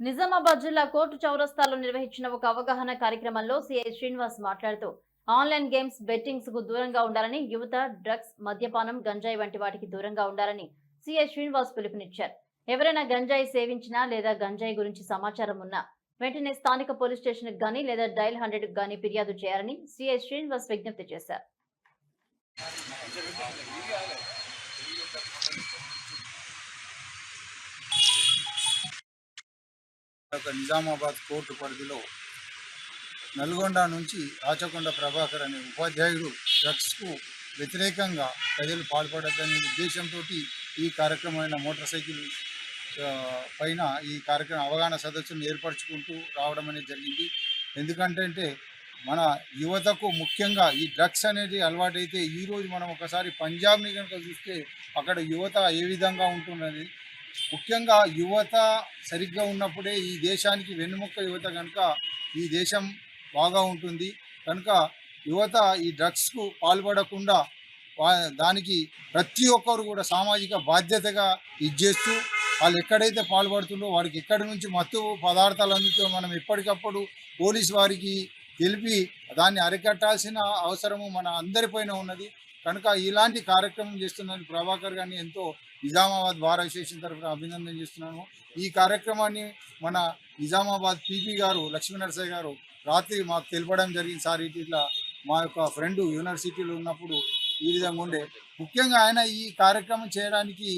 నిజామాబాద్ జిల్లా కోర్టు చౌరస్తాలో నిర్వహించిన ఒక అవగాహన కార్యక్రమంలో సిఐ శ్రీనివాస్ మాట్లాడుతూ ఆన్లైన్ గేమ్స్ బెట్టింగ్స్కు దూరంగా ఉండాలని యువత డ్రగ్స్ మద్యపానం గంజాయి వంటి వాటికి దూరంగా ఉండాలని సిఐ శ్రీనివాస్ పిలుపునిచ్చారు. ఎవరైనా గంజాయి సేవించినా లేదా గంజాయి గురించి సమాచారం ఉన్నా వెంటనే స్థానిక పోలీస్ స్టేషన్ గానీ లేదా డైల్ హండ్రెడ్ గానీ ఫిర్యాదు చేయాలని సిఐ శ్రీనివాస్ విజ్ఞప్తి చేశారు. నిజామాబాద్ కోర్టు పరిధిలో నల్గొండ నుంచి రాచకొండ ప్రభాకర్ అనే ఉపాధ్యాయుడు డ్రగ్స్కు వ్యతిరేకంగా ప్రజలు పాల్పడద్దనే ఉద్దేశంతో ఈ కార్యక్రమమైన మోటార్ సైకిల్ పైన ఈ కార్యక్రమం అవగాహన సదస్సును ఏర్పరచుకుంటూ రావడం అనేది జరిగింది. ఎందుకంటే మన యువతకు ముఖ్యంగా ఈ డ్రగ్స్ అనేది అలవాటైతే ఈరోజు మనం ఒకసారి పంజాబ్ని కనుక చూస్తే అక్కడ యువత ఏ విధంగా ఉంటున్నది ముఖ్యంగా యువత సరిగ్గా ఉన్నప్పుడే ఈ దేశానికి వెన్నుముక్క యువత కనుక ఈ దేశం బాగా ఉంటుంది. కనుక యువత ఈ డ్రగ్స్కు పాల్పడకుండా వా- దానికి ప్రతి ఒక్కరు కూడా సామాజిక బాధ్యతగా ఇచ్చేస్తూ వాళ్ళు ఎక్కడైతే పాల్పడుతుందో వారికి ఎక్కడి నుంచి మత్తు పదార్థాలు అందుతో మనం ఎప్పటికప్పుడు పోలీస్ వారికి తెలిపి దాన్ని అరికట్టాల్సిన అవసరము మన అందరిపైన ఉన్నది. కనుక ఇలాంటి కార్యక్రమం చేస్తున్న ప్రభాకర్ గారిని ఎంతో నిజామాబాద్ బార్ అసోసియేషన్ తరఫున అభినందన చేస్తున్నాను. ఈ కార్యక్రమాన్ని మన నిజామాబాద్ పీపీ గారు లక్ష్మీ నరసయ్య గారు రాత్రి మాకు తెలపడం జరిగింది సార్. ఇట్లా మా యొక్క ఫ్రెండ్ యూనివర్సిటీలో ఉన్నప్పుడు ఈ విధంగా ఉండే. ముఖ్యంగా ఆయన ఈ కార్యక్రమం చేయడానికి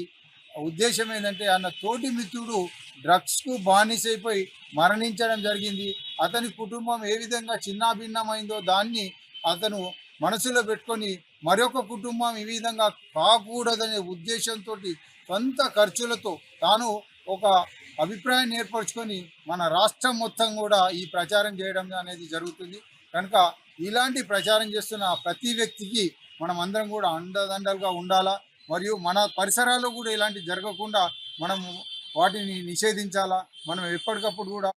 ఉద్దేశం ఏంటంటే ఆయన తోటి మిత్రుడు డ్రగ్స్కు బానిసైపోయి మరణించడం జరిగింది. అతని కుటుంబం ఏ విధంగా చిన్నాభిన్నమైందో దాన్ని అతను మనసులో పెట్టుకొని మరొక కుటుంబం ఈ విధంగా కాకూడదనే ఉద్దేశంతో సొంత ఖర్చులతో తాను ఒక అభిప్రాయాన్ని ఏర్పరచుకొని మన రాష్ట్రం మొత్తం కూడా ఈ ప్రచారం చేయడం అనేది జరుగుతుంది. కనుక ఇలాంటి ప్రచారం చేస్తున్న ప్రతి వ్యక్తికి మనం అందరం కూడా అండదండలుగా ఉండాలా? మరియు మన పరిసరాల్లో కూడా ఇలాంటి జరగకుండా మనం వాటిని నిషేధించాలా? మనం ఎప్పటికప్పుడు కూడా